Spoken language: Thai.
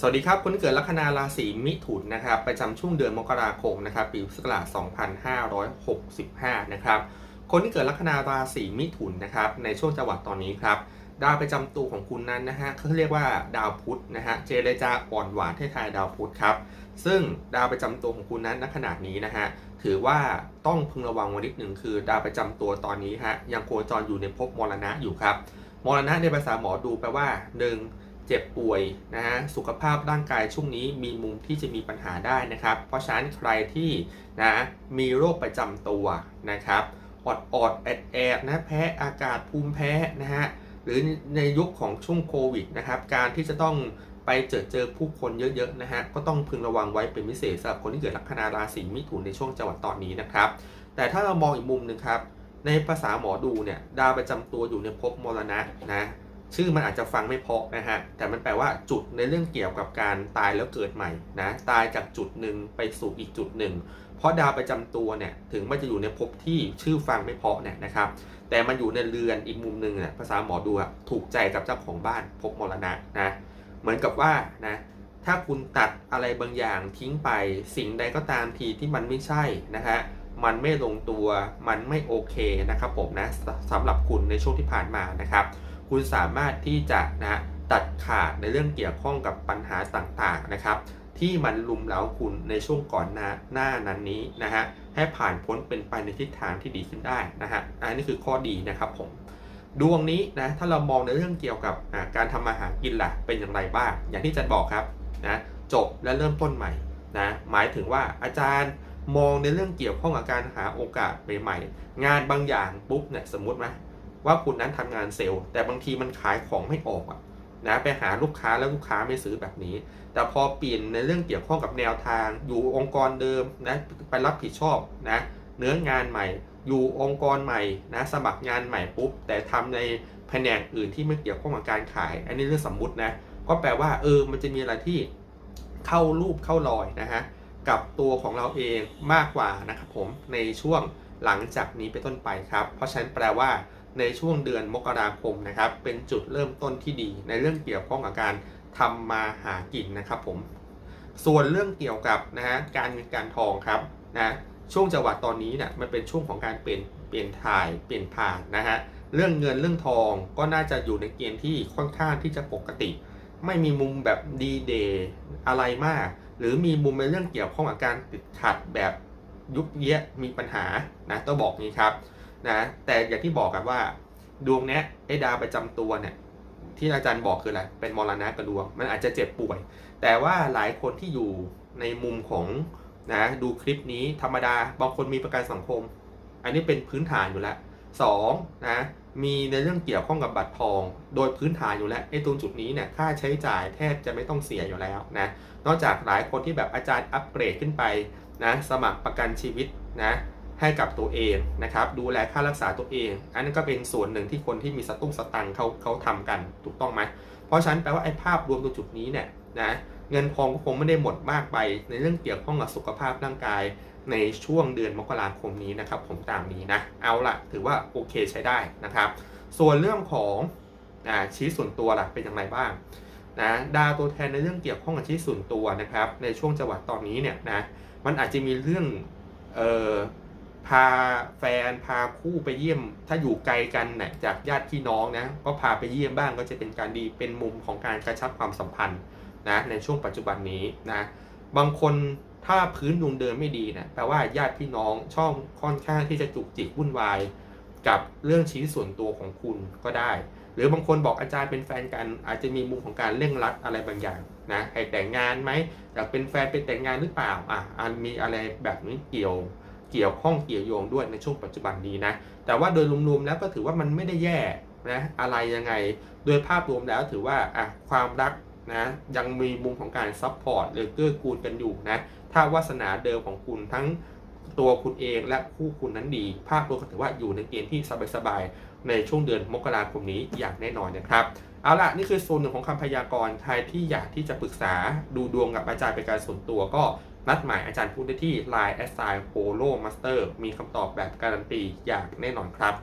สวัสดีครับคนเกิดลัคนาราศีมิถุนนะครับประจำช่วงเดือนมกราคมนะครับปีพุทธศักราช2565 นะครับคนที่เกิดลัคนาราศีมิถุนนะครับในช่วงจังหวัดตอนนี้ครับดาวประจำตัวของคุณนั้นนะฮะเขาเรียกว่าดาวพุธนะฮะเจรจาอ่อนหวานให้ทายดาวพุธครับซึ่งดาวประจำตัวของคุณนั้นณขนาดนี้นะฮะถือว่าต้องพึงระวังไว้นิดหนึ่งคือ ดาวประจำตัวตอนนี้ฮะยังโคจรอยู่ในภพมรณะอยู่ครับมรณะในภาษาหมอดูแปลว่าหนึ่ง เจ็บป่วยนะฮะสุขภาพร่างกายช่วงนี้มีมุมที่จะมีปัญหาได้นะครับ เพราะฉะนั้นใครที่นะมีโรคประจำตัวนะครับอดอดแอดแอดนะแพ้อากาศภูมิแพ้นะฮะหรือในยุคของช่วงโควิดนะครับการที่จะต้องไปเจอเจอผู้คนเยอะๆนะฮะก็ต้องพึงระวังไว้เป็นพิเศษสำหรับคนที่เกิดลัคนาราศีมิถุนในช่วงจังหวัดตอนนี้นะครับ แต่ถ้าเรามองอีกมุมหนึ่งครับในภาษาหมอดูเนี่ยดาวประจำตัวอยู่ในภพมรณะนะ ชื่อมันอาจจะฟังไม่เพาะนะฮะ แต่มันแปลว่าจุดในเรื่องเกี่ยวกับการตายแล้วเกิดใหม่นะ ตายจากจุดหนึ่งไปสู่อีกจุดหนึ่ง เพราะดาวประจำตัวเนี่ยถึงมันจะอยู่ในภพที่ชื่อฟังไม่เพาะเนี่ยนะครับ แต่มันอยู่ในเรือนอีกมุมหนึ่งเนี่ยภาษาหมอดูถูกใจกับเจ้าของบ้านภพมรณะนะ เหมือนกับว่านะ ถ้าคุณตัดอะไรบางอย่างทิ้งไป สิ่งใดก็ตามทีที่มันไม่ใช่นะฮะมันไม่ลงตัว มันไม่โอเคนะครับผมนะสำหรับคุณในช่วงที่ผ่านมานะครับ คุณสามารถที่จะนะตัดขาดในเรื่องเกี่ยวข้องกับปัญหาต่างๆนะครับ ที่มันลุมเล้าคุณในช่วงก่อนหน้าหน้านั้นนี้นะฮะให้ผ่านพ้นเป็นไปในทิศทางที่ดีขึ้นได้นะฮะอันนี้คือข้อดีนะครับผมดวงนี้นะถ้าเรามองในเรื่องเกี่ยวกับการทำมาหากินล่ะเป็นอย่างไรบ้าง อย่างที่อาจารย์บอกครับนะจบและเริ่มต้นใหม่นะหมายถึงว่าอาจารย์มองในเรื่องเกี่ยวข้องกับการหาโอกาสใหม่ๆงานบางอย่างปุ๊บเนี่ยสมมติไหม ว่าคุณนั้นทำงานเซลล์ แต่บางทีมันขายของไม่ออกอะนะไปหาลูกค้าแล้วลูกค้าไม่ซื้อแบบนี้ แต่พอเปลี่ยนในเรื่องเกี่ยวข้องกับแนวทาง อยู่องค์กรเดิมนะไปรับผิดชอบนะเนื้องานใหม่ อยู่องค์กรใหม่นะสมัครงานใหม่ปุ๊บแต่ทำในแผนกอื่นที่ไม่เกี่ยวข้องกับการขาย อันนี้เรื่องสมมุตินะก็แปลว่าเออมันจะมีอะไรที่เข้ารูปเข้ารอยนะฮะกับตัวของเราเองมากกว่านะครับผมในช่วงหลังจากนี้เป็นต้นไปครับ เพราะฉะนั้นแปลว่า ในช่วงเดือนมกราคมนะครับ เป็นจุดเริ่มต้นที่ดีในเรื่องเกี่ยวข้องกับการทำมาหากินนะครับผม ส่วนเรื่องเกี่ยวกับนะฮะการเงินการทองครับนะช่วงจังหวะตอนนี้เนี่ยมันเป็นช่วงของการเปลี่ยนเปลี่ยนถ่ายเปลี่ยนผ่านนะฮะเรื่องเงินเรื่องทองก็น่าจะอยู่ในเกณฑ์ที่ค่อนข้างที่จะปกติ ไม่มีมุมแบบดีเดย์อะไรมาก หรือมีมุมในเรื่องเกี่ยวข้องกับการติดขัดแบบยุบเยะมีปัญหานะต้องบอกนี้ครับ นะแต่อย่างที่บอกกันว่า ดวงเนี้ยไอ้ดาวประจำตัวเนี่ยที่อาจารย์บอกคืออะไรเป็นมรณะกับดวง มันอาจจะเจ็บป่วย แต่ว่าหลายคนที่อยู่ในมุมของนะดูคลิปนี้ธรรมดาบางคนมีประกันสังคม อันนี้เป็นพื้นฐานอยู่แล้วสองนะมีในเรื่องเกี่ยวข้องกับบัตรทอง โดยพื้นฐานอยู่แล้วไอ้ตรงจุดนี้เนี่ยค่าใช้จ่ายแทบจะไม่ต้องเสียอยู่แล้วนะนอกจากหลายคนที่แบบอาจารย์อัปเกรดขึ้นไปนะสมัครประกันชีวิตนะ ให้กับตัวเองนะครับ ดูแลค่ารักษาตัวเอง อันนั้นก็เป็นส่วนหนึ่งที่คนที่มีสตุ้งสตังค์เขาเขาทำกันถูกต้องไหมเพราะฉะนั้นแปลว่าไอ้ภาพรวมตรงจุดนี้เนี่ยนะเงินทองก็คงไม่ได้หมดมากไป ในเรื่องเกี่ยวข้องกับสุขภาพร่างกาย ในช่วงเดือนมกราคมนี้นะครับ ผมตามนี้นะ เอาละถือว่าโอเคใช้ได้นะครับ ส่วนเรื่องของอชี้ส่วนตัวล่ะเป็นอย่างไรบ้างนะดาวตัวแทนในเรื่องเกี่ยวข้องกับชี้ส่วนตัวนะครับ ในช่วงจังหวะตอนนี้เนี่ยนะมันอาจจะมีเรื่องเอ่อ พาแฟนพาคู่ไปเยี่ยม ถ้าอยู่ไกลกันนี่ยจากญาติพี่น้องนะก็พาไปเยี่ยมบ้างก็จะเป็นการดีเป็นมุมของการกระชับความสัมพันธ์นะในช่วงปัจจุบันนี้นะบางคนถ้าพื้นดวงเดิมไม่ดีนะแปลว่าญาติพี่น้องช่องค่อนข้างที่จะจุกจิกวุ่นวาย กับเรื่องชี้ส่วนตัวของคุณก็ได้ หรือบางคนบอกอาจารย์เป็นแฟนกันอาจจะมีมุมของการเร่งรัดอะไรบางอย่างนะให้แต่งงานไหมอยากเป็นแฟนเป็นแต่งงานหรือเปล่าอะอันมีอะไรแบบนี้เกี่ยว เกี่ยวข้องเกี่ยวโยงด้วยในช่วงปัจจุบันนี้นะ แต่ว่าโดยรวมๆแล้วก็ถือว่ามันไม่ได้แย่นะอะไรยังไง โดยภาพรวมแล้วถือว่าอะความรักนะยังมีมุมของการซัพพอร์ตหรือเกื้อกูลกันอยู่นะถ้าวาสนาเดิมของคุณทั้ง ตัวคุณเองและคู่คุณนั้นดี ภาพรวมก็ถือว่าอยู่ในเกณฑ์ที่สบายๆในช่วงเดือนมกราคมนี้อย่างแน่นอนนะครับเอาล่ะนี่คือโซนหนึ่งของคำพยากรณ์ใครที่อยากที่จะปรึกษาดูดวงกับอาจารย์เป็นการส่วนตัวก็นัดหมายอาจารย์พูดได้ที่ Line แอสไซน์โ o โลมาสเตอร์มีคำตอบแบบการันตีอย่างแน่นอนครับ